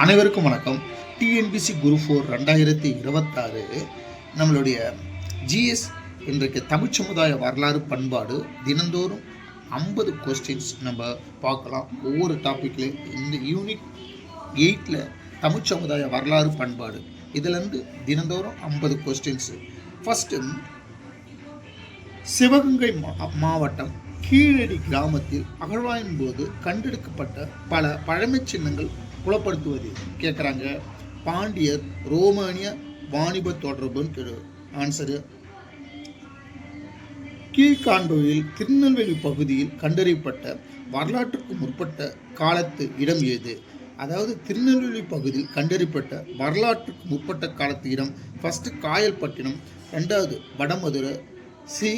அனைவருக்கும் வணக்கம். டிஎன்பிசி குரு ஃபோர் ரெண்டாயிரத்தி இருபத்தாறு நம்மளுடைய ஜிஎஸ் இன்றைக்கு தமிழ் சமுதாய வரலாறு பண்பாடு தினந்தோறும் ஐம்பது கொஸ்டின்ஸ் நம்ம பார்க்கலாம். ஒவ்வொரு டாப்பிக்லையும் இந்த யூனிட் எயிட்டில் தமிழ் சமுதாய வரலாறு பண்பாடு. இதுலேருந்து தினந்தோறும் ஐம்பது கொஸ்டின்ஸு ஃபஸ்ட்டு சிவகங்கை மா- மாவட்டம் கீழடி கிராமத்தில் அகழ்வாயின் போது கண்டெடுக்கப்பட்ட பல பழமைச் சின்னங்கள் புலப்படுத்துவது கேட்குறாங்க பாண்டியர் ரோமானிய வாணிப தொடர்புன்னு கேடு ஆன்சரு கீழ்காண்பவையில் திருநெல்வேலி பகுதியில் கண்டறியப்பட்ட வரலாற்றுக்கு முற்பட்ட காலத்து இடம் ஏது அதாவது திருநெல்வேலி பகுதியில் கண்டறியப்பட்ட வரலாற்றுக்கு முற்பட்ட காலத்து இடம் ஃபஸ்ட்டு காயல்பட்டினம் ரெண்டாவது வடமதுரை சி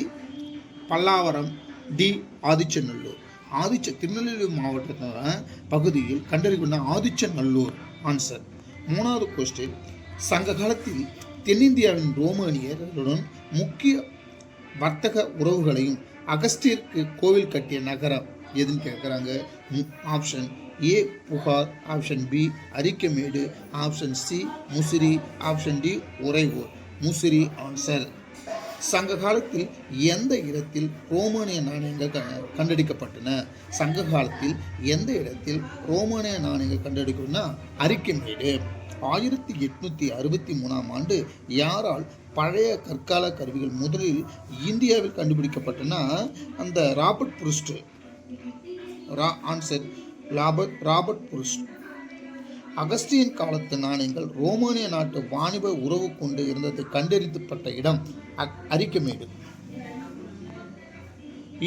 பல்லாவரம் டி ஆதிச்சநல்லூர். ஆதிச்ச திருநெல்வேலி மாவட்டத்தின பகுதியில் கண்டறியப்பட்ட ஆதிச்சநல்லூர். ஆன்சர் மூணாவது கொஸ்டின் சங்க காலத்தில் தென்னிந்தியாவின் ரோமானியர்களுடன் முக்கிய வர்த்தக உறவுகளையும் அகஸ்டியருக்கு கோவில் கட்டிய நகரம் எதுன்னு கேட்குறாங்க option A Puhar option B Arikamedu option C Musiri option D Uraiyur. Musiri answer சங்க காலத்தில் எந்த இடத்தில் ரோமானிய நாணயங்கள் க- கண்டெடுக்கப்பட்டன? சங்க காலத்தில் எந்த இடத்தில் ரோமானிய நாணயங்கள் கண்டெடுக்கணும்னா அரிக்கமேடு ஆயிரத்தி எட்நூற்றி அறுபத்தி மூணாம் ஆண்டு யாரால் பழைய கற்கால கருவிகள் முதலில் இந்தியாவில் கண்டுபிடிக்கப்பட்டன? அந்த ராபர்ட் புருஸ்ட். ரா ஆன்சர் ராபர்ட் ராபர்ட் புருஸ்ட். அகஸ்தியன் காலத்து நாணயங்கள் ரோமானிய நாட்டு வாணிப உறவு கொண்டு இருந்தது கண்டறிந்தப்பட்ட இடம் அரிக்கமேடு.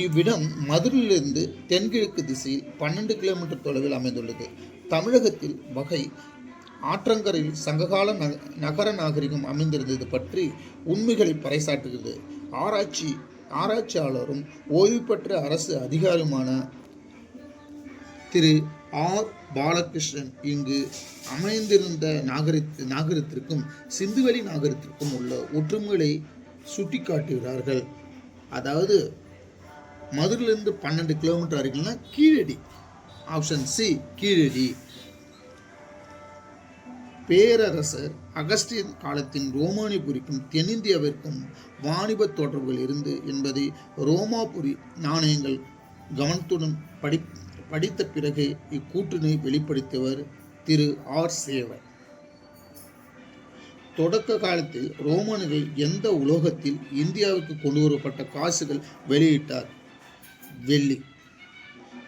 இவ்விடம் மதுரையிலிருந்து தென்கிழக்கு திசையில் பன்னெண்டு கிலோமீட்டர் தொலைவில் அமைந்துள்ளது. தமிழகத்தில் வகை ஆற்றங்கரையில் சங்ககால நகர நாகரிகம் அமைந்திருந்தது பற்றி உண்மைகளை பறைசாற்றுகிறது. ஆராய்ச்சி ஆராய்ச்சியாளரும் ஓய்வு பெற்ற அரசு அதிகாரியுமான திரு ஆர் பாலகிருஷ்ணன் இங்கு அமைந்திருந்த நாகரி நாகரிகத்திற்கும் சிந்துவெளி நாகரிகத்திற்கும் உள்ள ஒற்றுமைகளை சுட்டிக்காட்டுகிறார்கள். அதாவது மதுரையிலிருந்து பன்னெண்டு கிலோமீட்டர் வரைக்கும்னா கீழடி. Option C Keeladi. பேரரசர் அகஸ்டியன் காலத்தின் ரோமானிபுரிக்கும் தென்னிந்தியாவிற்கும் வாணிப தொடர்புகள் இருந்து என்பதை ரோமாபுரி நாணயங்கள் கவனத்துடன் படி படித்த பிறகு இக்கூற்றினை வெளிப்படுத்தியவர் திரு ஆர் சேவர் தொடக்க காலத்தில் ரோமானியர்கள் எந்த உலோகத்தில் இந்தியாவுக்கு கொண்டு வரப்பட்ட காசுகள் வெளியிட்டார்? வெள்ளி.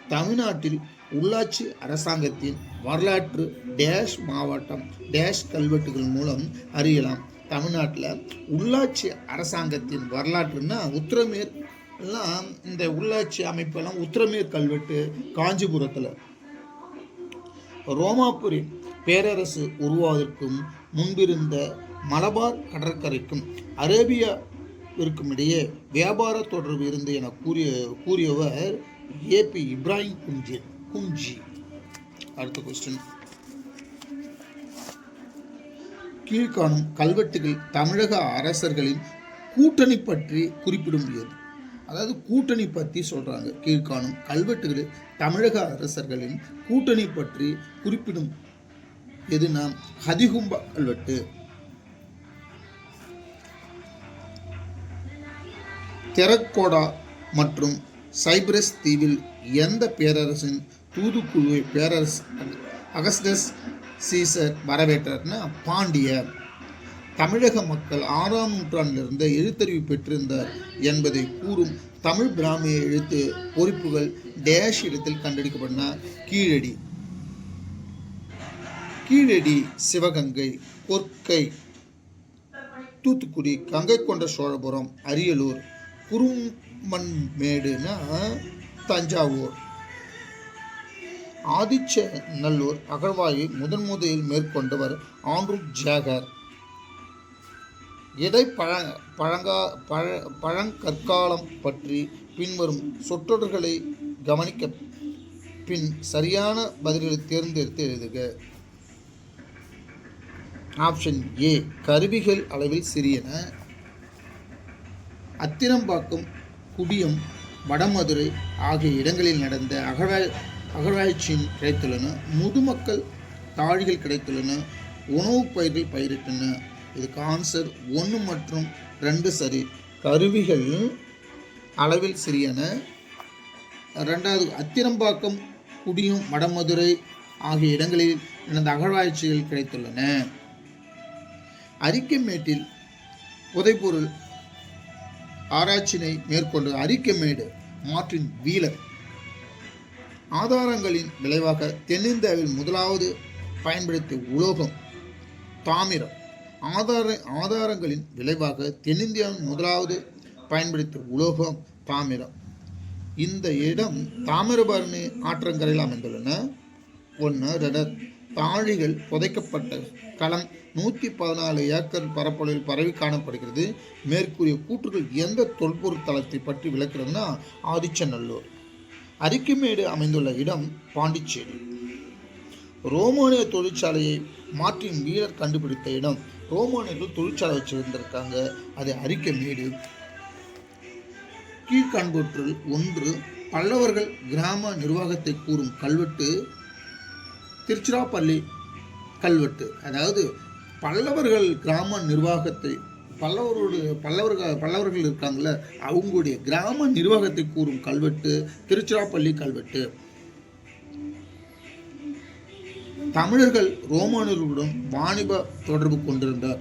தமிழ்நாட்டில் உள்ளாட்சி அரசாங்கத்தின் வரலாற்று டேஷ் மாவட்டம் டேஷ் கல்வெட்டுகள் மூலம் அறியலாம். தமிழ்நாட்டில் உள்ளாட்சி அரசாங்கத்தின் வரலாற்றுன்னா உத்திரமேர் எல்லாம் இந்த உள்ளாட்சி அமைப்பெல்லாம் உத்திரமேர் கல்வெட்டு காஞ்சிபுரத்தில். ரோமாபுரி பேரரசு உருவாவதற்கும் முன்பிருந்த மலபார் கடற்கரைக்கும் அரேபியாவிற்கும் இடையே வியாபார தொடர்பு இருந்து என கூறிய கூறியவர் ஏபி இப்ராஹிம் குஞ்சி குஞ்சி அடுத்த கொஸ்டின் கீழ்காணும் கல்வெட்டுகள் தமிழக அரசர்களின் கூட்டணி பற்றி குறிப்பிடும் முடியாது அதாவது கூட்டணி பற்றி சொல்கிறாங்க கீழ்காணும் கல்வெட்டுகளில் தமிழக அரசர்களின் கூட்டணி பற்றி குறிப்பிடும் எதுனா ஹதிகும்ப கல்வெட்டு. தெரக்கோடா மற்றும் சைப்ரஸ் தீவில் எந்த பேரரசின் தூதுக்குழுவை பேரரசு அகஸ்டஸ் சீசர் வரவேற்றார்னா? பாண்டியர். தமிழக மக்கள் ஆறாம் நூற்றாண்டிலிருந்து எழுத்தறிவு பெற்றிருந்தார் என்பதை கூறும் தமிழ் பிராமிய எழுத்து பொறிப்புகள் டேஷ் இடத்தில் கண்டெடுக்கப்பட்டன. கீழடி. கீழடி சிவகங்கை கொற்கை தூத்துக்குடி கங்கை கொண்ட சோழபுரம் அரியலூர் குருமன்மேடுனா தஞ்சாவூர். ஆதிச்ச நல்லூர் அகழ்வாயை முதன் முதலில் மேற்கொண்டவர் ஆண்ட்ரூ ஜாகர். எடை பழ பழங்கா பழ பழங்கற்காலம் பற்றி பின்வரும் சொற்றொடர்களை கவனிக்க பின் சரியான பதில்களை தேர்ந்தெடுத்து எழுதுக. Option A. கருவிகள் அளவில் சிறியன. அத்திரம்பாக்கம் குடியம் வடமதுரை ஆகிய இடங்களில் நடந்த அகழ்வாய் அகழாய்ச்சியும் கிடைத்துள்ளன. முதுமக்கள் தாழிகள் கிடைத்துள்ளன. உணவுப் பயிர்கள் பயிரிட்டன. இதுக்கு ஆன்சர் ஒன்று மற்றும் ரெண்டு சரி. கருவிகள் அளவில் சிறியன. ரெண்டாவது அத்திரம்பாக்கம் குடியும் வடமதுரை ஆகிய இடங்களில் எனது அகழ்வாய்ச்சிகள் கிடைத்துள்ளன. அரிக்கமேட்டில் புதைப்பொருள் ஆராய்ச்சியினை மேற்கொண்டு அரிக்கமேடு மாற்றின் வீலர். ஆதாரங்களின் விளைவாக தென்னிந்தியாவில் முதலாவது பயன்படுத்திய உலோகம் தாமிரம். ஆதார ஆதாரங்களின் விளைவாக தென்னிந்தியாவின் முதலாவது பயன்படுத்திய உலோகம் தாமிரம். இந்த இடம் தாமிரபரணி ஆற்றங்கரையில் அமைந்துள்ளன. ஒன்று ரெண்டு தாழிகள் புதைக்கப்பட்ட களம் நூற்றி பதினாலு ஏக்கர் பரப்பளவில் பரவி காணப்படுகிறது. மேற்கூறிய கூற்றுகள் எந்த தொல்பொருள் தளத்தை பற்றி விளக்கிறதுனா ஆதிச்சநல்லூர். அரிக்குமேடு அமைந்துள்ள இடம் பாண்டிச்சேரி. ரோமானிய தொழிற்சாலையை மாற்றின் வீரர் கண்டுபிடித்த இடம் ரோமானியர்கள் தொழிற்சாலை வச்சிருந்திருக்காங்க அது அரிக்கமேடு கீழ்காண்பவற்றுள் ஒன்று பல்லவர்கள் கிராம நிர்வாகத்தை கூறும் கல்வெட்டு திருச்சிராப்பள்ளி கல்வெட்டு. அதாவது பல்லவர்கள் கிராம நிர்வாகத்தை பல்லவருடைய பல்லவர்கள் பல்லவர்கள் இருக்காங்கல்ல அவங்களுடைய கிராம நிர்வாகத்தை கூறும் கல்வெட்டு திருச்சிராப்பள்ளி கல்வெட்டு. தமிழர்கள் ரோமானியர்களுடன் வாணிப தொடர்பு கொண்டிருந்தார்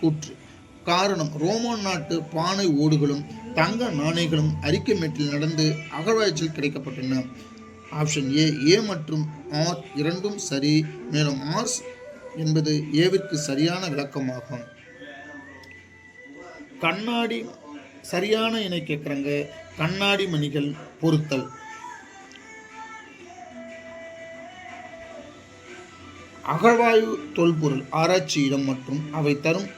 கூற்று. காரணம் ரோமான் நாட்டு பானை ஓடுகளும் தங்க நாணயங்களும் அரிக்கமேட்டில் நடந்து அகழ்வாய்ச்சியில் கிடைக்கப்பட்டன. ஆப்ஷன் ஏ ஏ மற்றும் ஆர் இரண்டும் சரி மேலும் ஆர்ஸ் என்பது ஏவிற்கு சரியான விளக்கமாகும். கண்ணாடி சரியான இணை கேட்குறாங்க. கண்ணாடி மணிகள் பொருத்தல். அகழ்வாயு தொல்பொருள் ஆராய்ச்சி இடம் மற்றும் அவை தரும்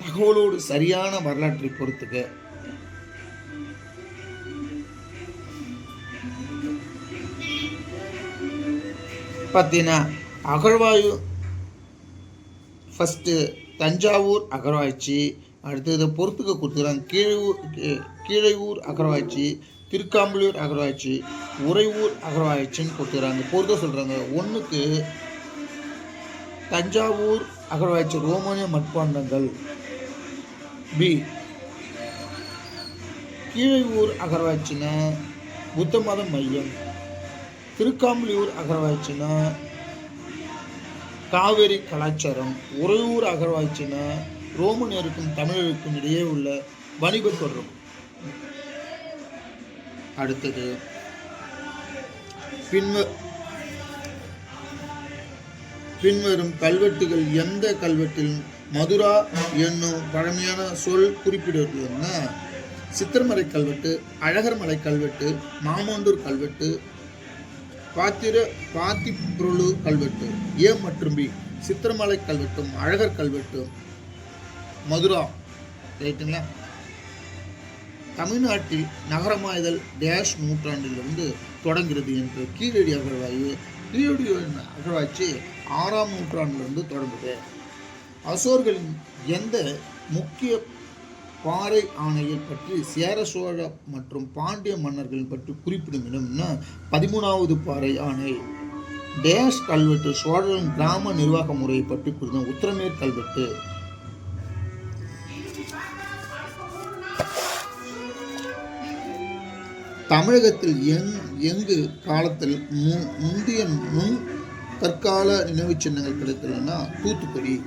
தகவலோடு சரியான வரலாற்றை பொறுத்துக்க பார்த்தீங்கன்னா அகழ்வாயு ஃபஸ்ட்டு தஞ்சாவூர் அகழ்வாய்ச்சி அடுத்தது பொறுத்துக்க கொடுத்துக்கிறாங்க. கீழூர் கீழையூர் அகழ்வாய்ச்சி திருக்காம்பலூர் அகழ்வாய்ச்சி உறையூர் அகழ்வாய்ச்சின்னு கொடுத்துக்கிறாங்க. பொறுத்த சொல்கிறாங்க ஒன்றுக்கு தஞ்சாவூர் அகழ்வாய்ச்சி ரோமானிய மட்பாண்டங்கள். பி கீழையூர் அகழ்வாய்ச்சினா புத்த மத மையம். திருக்காம்பலியூர் அகழ்வாய்ச்சினா காவேரி கலாச்சாரம். உறையூர் அகழ்வாய்ச்சினா ரோமனியருக்கும் தமிழருக்கும் இடையே உள்ள வணிக தொடர்பு அடுத்தது பின்வ பின்வரும் கல்வெட்டுகள் எந்த கல்வெட்டில் மதுரா என்னும் பழமையான சொல் குறிப்பிடுவதுன்னா சித்திரமலை கல்வெட்டு அழகர்மலை கல்வெட்டு மாமோண்டூர் கல்வெட்டு பாத்திர பாத்திப்புருளு கல்வெட்டு ஏ மற்றும் பி. சித்திரமலை கல்வெட்டும் அழகர் கல்வெட்டும் மதுரா. ரைட்டுங்களா தமிழ்நாட்டில் நகரமாயுதல் டேஷ் நூற்றாண்டிலிருந்து தொடங்குகிறது என்று கீழடி அகழ்வாயு கீழடி அகழ்வாய்ச்சி ஆறாம் நூற்றாண்டிலிருந்து தொடங்குது. அசோர்களின் எந்த முக்கிய பாறை ஆணையை பற்றி சேர சோழ மற்றும் பாண்டிய மன்னர்கள் பற்றி குறிப்பிடும் இடம்னா பதிமூணாவது பாறை ஆணை. டேஷ் கல்வெட்டு சோழரின் கிராம நிர்வாக முறையை பற்றி குறித்த உத்தரமேர் கல்வெட்டு. தமிழகத்தில் எங் எங்கு காலத்தில் மு முந்தைய முன் கற்கால நினைவுச் சின்னங்கள் கிடைத்துள்ளனா. தூத்துக்குடி.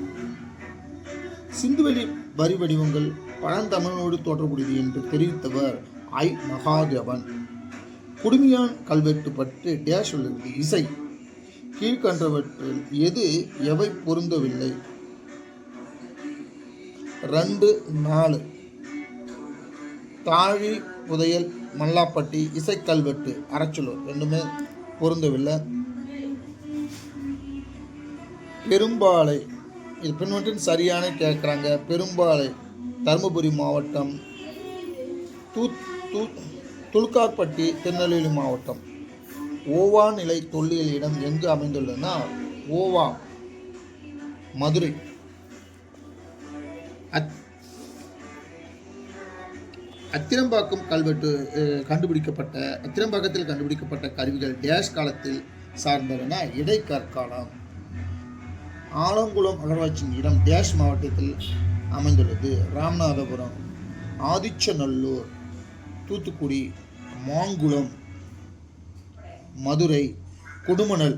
சிந்துவெளி வரி வடிவங்கள் பழந்தமிழனோடு தோற்றக்கூடியது என்று தெரிவித்தவர் ஐ. மகாதேவன். குடுமியான் கல்வெட்டு பற்றி டேஷ் உள்ளது இசை. கீழ்கண்டவற்றில் எது எவை பொருந்தவில்லை? ரெண்டு நாலு. தாழி புதையல் மல்லாப்பட்டி இசைக்கல்வெட்டு அரைச்சலூர் ரெண்டுமே பொருந்தவில்லை. பெரும்பாலை இது பின்வற்றின் சரியான கேட்குறாங்க. பெரும்பாலை தருமபுரி மாவட்டம் தூ தூ துலுக்கார்பட்டி திருநெல்வேலி மாவட்டம். ஓவா நிலை தொல்லியல் இடம் எங்கு அமைந்துள்ளதுன்னா ஓவா மதுரை. அத் அத்திரம்பாக்கம் கல்வெட்டு கண்டுபிடிக்கப்பட்ட அத்திரம்பாக்கத்தில் கண்டுபிடிக்கப்பட்ட கருவிகள் டேஷ் காலத்தில் சார்ந்ததுன்னா இடைக்கற்காலம். ஆலங்குளம் அகழ்வாய்ச்சியின் இடம் டேஷ் மாவட்டத்தில் அமைந்துள்ளது. ராமநாதபுரம் ஆதிச்சநல்லூர் தூத்துக்குடி மாங்குளம் மதுரை கொடுமணல்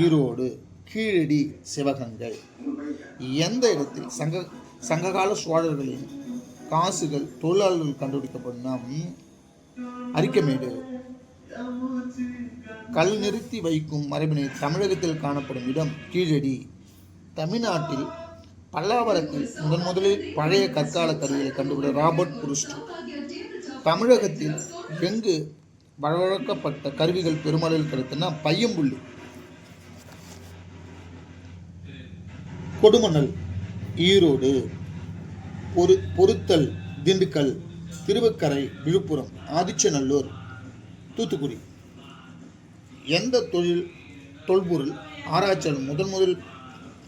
ஈரோடு கீழடி சிவகங்கை. எந்த இடத்தில்? சங்க சங்ககால சோழர்களின் காசுகள் தொழிலாளர்கள் கண்டுபிடிக்கப்படும் அரிக்கமேடு கல் நிறுத்தி வைக்கும் மரபினை தமிழகத்தில் காணப்படும் இடம் கீழடி. தமிழ்நாட்டில் பல்லாவரத்தில் முதன் முதலில் பழைய கற்கால கருவிகளை கண்டுபிடி ராபர்ட் புருஸ்ட். தமிழகத்தில் எங்கு வழக்கப்பட்ட கருவிகள் பெருமளவில் கிடைத்தன? பையம்புள்ளி. கொடுமணல் ஈரோடு பொரு பொருத்தல் திண்டுக்கல் திருவக்கரை விழுப்புரம் ஆதிச்சநல்லூர் தூத்துக்குடி. எந்த தொழில் தொல்பொருள் ஆராய்ச்சியாளர் முதன் முதல்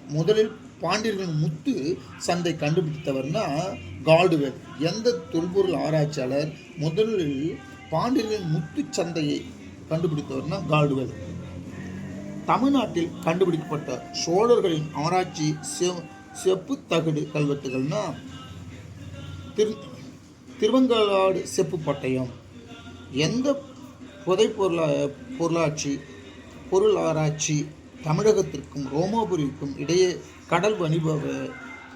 முதலில் பாண்டியர்களின் முத்து சந்தை கண்டுபிடித்தவர்னா கால்டுவெல். எந்த தொல்பொருள் ஆராய்ச்சியாளர் முதலில் பாண்டியர்களின் முத்து சந்தையை கண்டுபிடித்தவர்னா கால்டுவெல். தமிழ்நாட்டில் கண்டுபிடிக்கப்பட்ட சோழர்களின் ஆராய்ச்சி செ- செப்பு தகடு கல்வெட்டுகள்னா திரு திருவங்கலாடு செப்பு பட்டயம். எந்த புதைப்பொருளா பொருளாட்சி பொருள் ஆராய்ச்சி தமிழகத்திற்கும் ரோமாபுரிக்கும் இடையே கடல் வணிபவ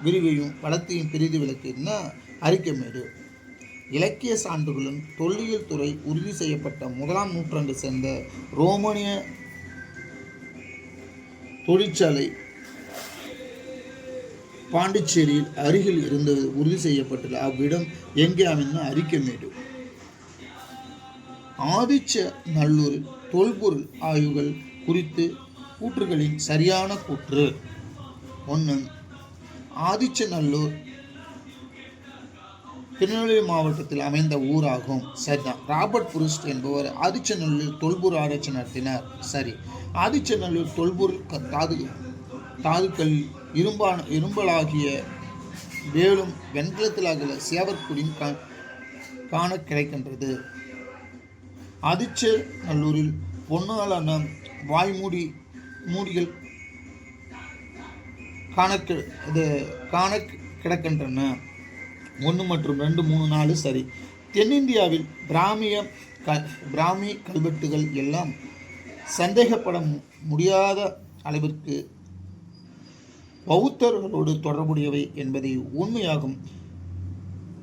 விரிவையும் வளத்தையும் பெரிது விளக்கினா அரிக்கமேடு இலக்கிய சான்றுகளும் தொல்லியல் துறை உறுதி செய்யப்பட்ட முதலாம் நூற்றாண்டை சேர்ந்த ரோமானிய தொழிற்சாலை பாண்டிச்சேரியில் அருகில் இருந்தது உறுதி செய்யப்பட்டுள்ள அவ்விடம் எங்கே அமைந்த அரிக்கமேடு ஆதிச்ச நல்லூரில் தொல்பொருள் ஆய்வுகள் குறித்து கூற்றுகளின் சரியான கூற்று. ஒன்று ஆதிச்சநல்லூர் திருநெல்வேலி மாவட்டத்தில் அமைந்த ஊராகும். சரிதான். ராபர்ட் புருஸ்ட் என்பவர் ஆதிச்சநல்லூர் தொல்பூர் ஆராய்ச்சி நடத்தினார். சரி. ஆதிச்சநல்லூர் தொல்பூர் க- தாது தாதுக்கள் இரும்பான இரும்பலாகிய வேலும் வெண்கலத்திலாகிய சேவற்குடியும் கா காண கிடைக்கின்றது. ஆதிச்சநல்லூரில் பொன்னாளான வாய்மூடி மூடிகள் காண இது காண கிடக்கின்றன. ஒன்று மற்றும் ரெண்டு மூணு நாலு சரி. தென்னிந்தியாவில் பிராமிய க பிராமி கல்வெட்டுகள் எல்லாம் சந்தேகப்பட முடியாத அளவிற்கு பௌத்தர்களோடு தொடர்புடையவை என்பதை உண்மையாகும்.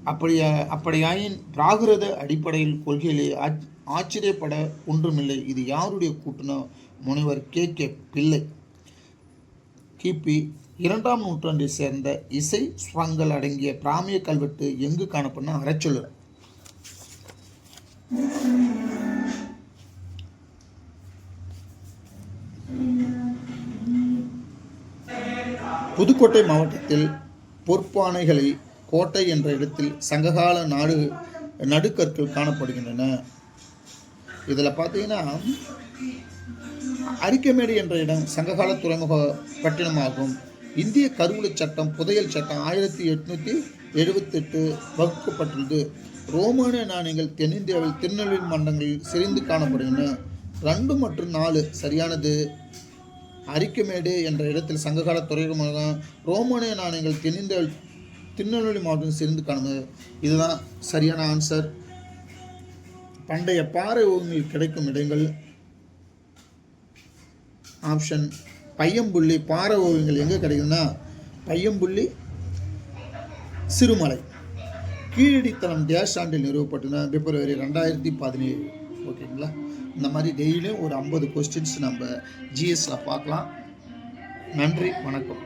அப்படியா அப்படியாயின் பிராகிருத அடிப்படையில் கொள்கையிலே ஆச்- ஆச்சரியப்பட ஒன்றுமில்லை. இது யாருடைய கூட்டுன முனிவர் கே. கே. பிள்ளை. கிபி இரண்டாம் நூற்றாண்டை சேர்ந்த இசை ஸ்வங்கள் அடங்கிய பிராமிய கல்வெட்டு எங்கு காணப்படும் அறச்சொல்லர் புதுக்கோட்டை மாவட்டத்தில் பொற்பானைகளை கோட்டை என்ற இடத்தில் சங்ககால நாடு நடுக்கற்கள் காணப்படுகின்றன. இதில் பார்த்தீங்கன்னா அரிக்கமேடு என்ற இடம் சங்ககால துறைமுக பட்டினமாகும். இந்திய கருவூல சட்டம் புதையல் சட்டம் ஆயிரத்தி எட்நூற்றி எழுபத்தெட்டு வகுக்கப்பட்டுள்ளது. ரோமானிய நாணயங்கள் தென்னிந்தியாவில் திருநெல்வேலி மண்டங்களில் சிரிந்து காணப்படுகின்றன. ரெண்டு மற்றும் நாலு சரியானது. அரிக்கமேடு என்ற இடத்தில் சங்ககால துறைமுக ரோமானிய நாணயங்கள் தென்னிந்தியாவில் திருநெல்வேலி மாவட்டம் சிரிந்து காணுது இதுதான் சரியான ஆன்சர் பண்டைய பாறை ஓவியங்கள் கிடைக்கும் இடங்கள் ஆப்ஷன் பையம்புள்ளி பாறை ஓவியங்கள் எங்கே கிடைக்குதுன்னா பையம்புள்ளி சிறுமலை. கீழடித்தளம் டேஷ் ஆண்டில் நிறுவப்பட்டன பிப்ரவரி ரெண்டாயிரத்தி பதினேழு. ஓகேங்களா இந்த மாதிரி டெய்லியும் ஒரு ஐம்பது கொஸ்டின்ஸ் நம்ம ஜிஎஸ்ல பார்க்கலாம். நன்றி வணக்கம்.